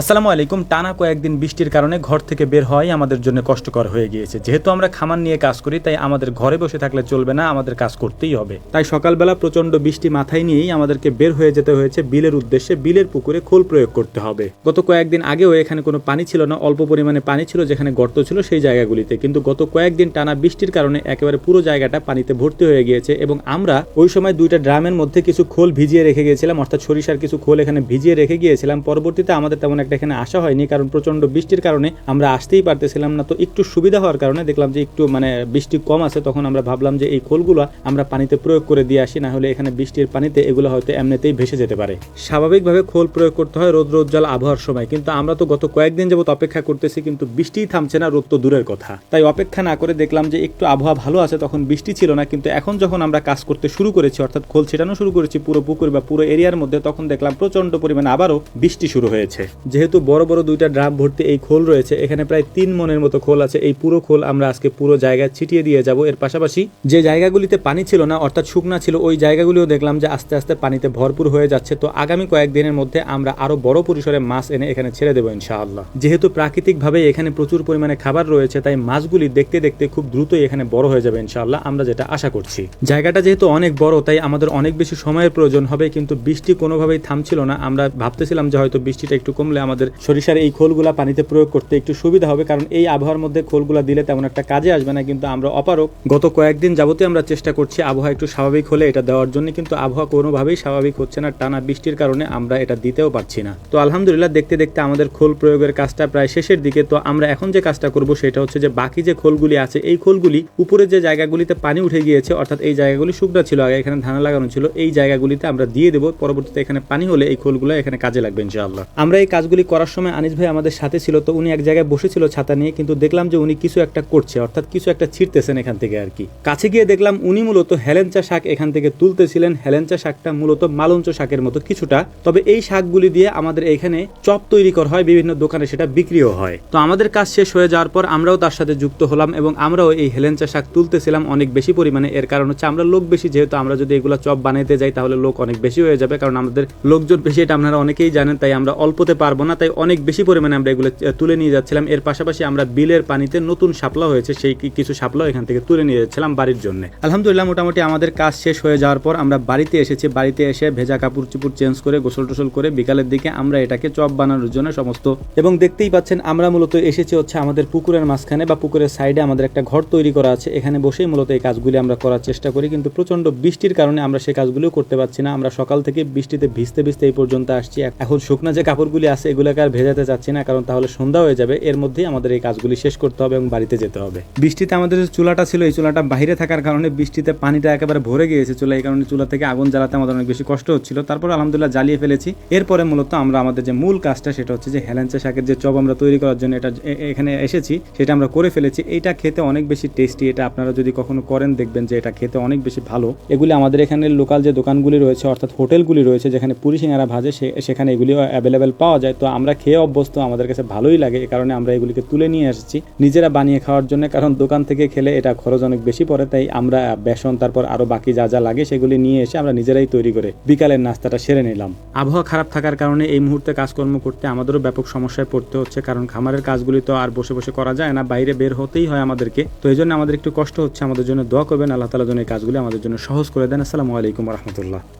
আসসালামু আলাইকুম। টানা কয়েকদিন বৃষ্টির কারণে ঘর থেকে বের হওয়াই আমাদের জন্য কষ্টকর হয়ে গিয়েছে। যেহেতু আমরা খামার নিয়ে কাজ করি, তাই আমাদের ঘরে বসে থাকলে চলবে না, আমাদের কাজ করতেই হবে। তাই সকালবেলা প্রচণ্ড বৃষ্টি মাথায় নিয়েই আমাদেরকে বের হয়ে যেতে হয়েছে বিলের উদ্দেশ্যে। বিলের পুকুরে খোল প্রয়োগ করতে হবে। গত কয়েকদিন আগেও এখানে কোনো পানি ছিল না, অল্প পরিমাণে পানি ছিল যেখানে গর্ত ছিল সেই জায়গাগুলিতে। কিন্তু গত কয়েকদিন টানা বৃষ্টির কারণে একেবারে পুরো জায়গাটা পানিতে ভর্তি হয়ে গিয়েছে এবং আমরা ওই সময় দুইটা ড্রামের মধ্যে কিছু খোল ভিজিয়ে রেখে গিয়েছিলাম, অর্থাৎ সরিষার কিছু খোল এখানে ভিজিয়ে রেখে গিয়েছিলাম। পরবর্তীতে আমাদের তেমন একটা এখানে আসা হয়নি, কারণ প্রচণ্ড বৃষ্টির কারণে আমরা আসতেই পারতেছিলাম না। তো একটু সুবিধা হওয়ার কারণে দেখলাম যে একটু মানে বৃষ্টি কম আছে, তখন আমরা ভাবলাম যে এই খোলগুলো আমরা পানিতে প্রয়োগ করে দিয়ে আসি না হলে এখানে বৃষ্টির পানিতে এগুলো হয়তো এমনিতেই ভেসে যেতে পারে। স্বাভাবিকভাবে খোল প্রয়োগ করতে হয় রোদ রোজ্জ্বল আবহাওয়ার সময়, কিন্তু আমরা তো গত কয়েকদিন যাবত অপেক্ষা করতেছি, কিন্তু বৃষ্টিই থামছে না, রোদ তো দূরের কথা। তাই অপেক্ষা না করে দেখলাম যে একটু আবহাওয়া ভালো আছে, তখন বৃষ্টি ছিল না, কিন্তু এখন যখন আমরা কাজ করতে শুরু করেছি, অর্থাৎ খোল ছেটানো শুরু করেছি পুরো পুকুর বা পুরো এরিয়ার মধ্যে, তখন দেখলাম প্রচণ্ড পরিমাণে আবারও বৃষ্টি শুরু হয়েছে। যেহেতু বড় বড় দুইটা ড্রাম ভর্তি এই খোল রয়েছে, এখানে প্রায় তিন মনের মতো খোল আছে। এই পুরো খোল আমরা আজকে পুরো জায়গায় ছিটিয়ে দিয়ে যাব। এর পাশাপাশি যে জায়গাগুলিতে পানি ছিল না, অর্থাৎ শুকনা ছিল, ওই জায়গাগুলিও দেখলাম যে আস্তে আস্তে পানিতে ভরপুর হয়ে যাচ্ছে। তো আগামী কয়েকদিনের মধ্যে আমরা আরও বড় পরিসরে মাছ এনে এখানে ছেড়ে দেবো ইনশাআল্লাহ। যেহেতু প্রাকৃতিকভাবে এখানে প্রচুর পরিমাণে খাবার রয়েছে, তাই মাছগুলি দেখতে দেখতে খুব দ্রুতই এখানে বড় হয়ে যাবে ইনশাআল্লাহ। আমরা যেটা আশা করছি। জায়গাটা যেহেতু অনেক বড়, তাই আমাদের অনেক বেশি সময়ের প্রয়োজন হবে, কিন্তু বৃষ্টি কোনোভাবেই থামছিল না। আমরা ভাবতেছিলাম যে হয়তো বৃষ্টিটা একটু কমলে আমাদের সরিষার এই খোলগুলা পানিতে প্রয়োগ করতে একটু সুবিধা হবে, কারণ এই আবহাওয়ার মধ্যে খোলগুলা দিলে তেমন একটা কাজে আসবে না, কিন্তু আমরা অপারক গত কয়েকদিন যাবতীয় আমরা চেষ্টা করছি আবহাওয়া একটু স্বাভাবিক হলে এটা দেওয়ার জন্য, কিন্তু আবহাওয়া কোনোভাবেই স্বাভাবিক হচ্ছে না, টানা বৃষ্টির কারণে আমরা এটা দিতেও পারছি না। তো আলহামদুলিল্লাহ, দেখতে দেখতে আমাদের খোল প্রয়োগের কাজটা প্রায় শেষের দিকে, তো আমরা এখন যে কাজটা করব সেটা হচ্ছে যে বাকি যে খোলগুলি আছে, এই খোলগুলি উপরে যে জায়গাগুলিতে পানি উঠে গিয়েছে, অর্থাৎ এই জায়গাগুলি শুকনা ছিল, আগে এখানে ধানা লাগানো ছিল, এই জায়গাগুলিতে আমরা দিয়ে দেবো, পরবর্তীতে এখানে পানি হলে এই খোলগুলো এখানে কাজে লাগবে ইনশাআল্লাহ। আমরা এই কাজগুলি করার সময় আনিস ভাই আমাদের সাথে ছিল, তো উনি এক জায়গায় বসেছিল ছাতা নিয়ে, কিন্তু দেখলাম যে উনি কিছু একটা করছে, অর্থাৎ কিছু একটা ছিঁড়তেছেন এখান থেকে আর কি। কাছে গিয়ে দেখলাম উনি মূলত হেলেঞ্চা শাক এখান থেকে তুলতেছিলেন। হেলেঞ্চা শাকটা মূলত মালঞ্চ শাকের মতো কিছুটা, তবে এই শাকগুলি দিয়ে আমাদের এখানে চপ তৈরি করা হয়, বিভিন্ন দোকানে সেটা বিক্রিও হয়। তো আমাদের কাজ শেষ হয়ে যাওয়ার পর আমরাও তার সাথে যুক্ত হলাম এবং আমরাও এই হেলেঞ্চা শাক তুলতেছিলাম অনেক বেশি পরিমাণে। এর কারণ হচ্ছে আমরা লোক বেশি, যেহেতু আমরা যদি এগুলো চপ বানাইতে যাই তাহলে লোক অনেক বেশি হয়ে যাবে, কারণ আমাদের লোকজন বেশি, এটা আপনারা অনেকেই জানেন, তাই আমরা অল্পতে পারব না তাই অনেক বেশি পরিমাণে আমরা এগুলো তুলে নিয়ে যাচ্ছিলাম। এর পাশাপাশি আমরা বিলের পানিতে নতুন শাপলা হয়েছে, সেই কিছু শাপলাও এখান থেকে তুলে নিয়ে যাচ্ছিলাম বাড়ির জন্য। আলহামদুলিল্লাহ, মোটামুটি আমাদের কাজ শেষ হয়ে যাওয়ার পর আমরা বাড়িতে এসেছি। বাড়িতে এসে ভেজা কাপড় চুপুর চেঞ্জ করে, গোসল টোসল করে বিকালের দিকে আমরা এটাকে চপ বানানোর জন্য সমস্ত, এবং দেখতেই পাচ্ছেন আমরা মূলত এসেছি হচ্ছে আমাদের পুকুরের মাঝখানে বা পুকুরের সাইডে আমাদের একটা ঘর তৈরি করা আছে। এখানে বসেই মূলত এই কাজগুলি আমরা করার চেষ্টা করি, কিন্তু প্রচণ্ড বৃষ্টির কারণে আমরা সেই কাজগুলিও করতে পারছি না। আমরা সকাল থেকে বৃষ্টিতে ভিজতে ভিজতে এই পর্যন্ত আসছি। এখন শুকনা যে কাপড়গুলি আছে এগুলোকে আর ভেজাতে চাচ্ছি না, কারণ তাহলে সন্ধ্যা হয়ে যাবে। এর মধ্যেই আমাদের এই কাজগুলি শেষ করতে হবে এবং বাড়িতে যেতে হবে। বৃষ্টিতে আমাদের যে চুলাটা ছিল, এই চুলাটা বাইরে থাকার কারণে বৃষ্টিতে পানিটা একেবারে ভরে গিয়েছে চুলা এই কারণে চুলা থেকে আগুন জ্বালাতে আমাদের অনেক বেশি কষ্ট হচ্ছিল। তারপর আলহামদুলিল্লাহ জ্বালিয়ে ফেলেছি। এরপরে মূলত আমরা আমাদের যে মূল কাজটা, সেটা হচ্ছে যে হেলেঞ্চা শাকের যে চপ আমরা তৈরি করার জন্য এটা এখানে এসেছি, সেটা আমরা করে ফেলেছি। এটা খেতে অনেক বেশি টেস্টি, এটা আপনারা যদি কখনো করেন দেখবেন যে এটা খেতে অনেক বেশি ভালো। এগুলি আমাদের এখানে লোকাল যে দোকানগুলি রয়েছে, অর্থাৎ হোটেলগুলি রয়েছে, যেখানে পুরি সিঙ্গারা ভাজে সেখানে এগুলি অ্যাভেলেবেল পাওয়া যায়। তো আমরা খেয়ে অভ্যস্ত, আমাদের কাছে ভালোই লাগে এই কারণে আমরা এগুলিকে তুলে নিয়ে এসেছি। নিজেরা বানিয়ে খাওয়ার জন্য, কারণ দোকান থেকে খেলে এটা খরচ অনেক বেশি পড়ে, তাই আমরা বেসন, তারপর আরও বাকি যা যা লাগে সেগুলি নিয়ে এসে আমরা নিজেরাই তৈরি করে বিকালের নাস্তাটা সেরে নিলাম। আবহাওয়া খারাপ থাকার কারণে এই মুহূর্তে কাজকর্ম করতে আমাদেরও ব্যাপক সমস্যায় পড়তে হচ্ছে, কারণ খামারের কাজগুলি তো আর বসে বসে করা যায় না, বাইরে বের হতেই হয় আমাদেরকে। তো এই জন্য আমাদের একটু কষ্ট হচ্ছে, আমাদের জন্য দোয়া করবেন, আল্লাহ তালা যেন এই কাজগুলি আমাদের জন্য সহজ করে দেন। আসসালামু আলাইকুম রহমতুল্লাহ।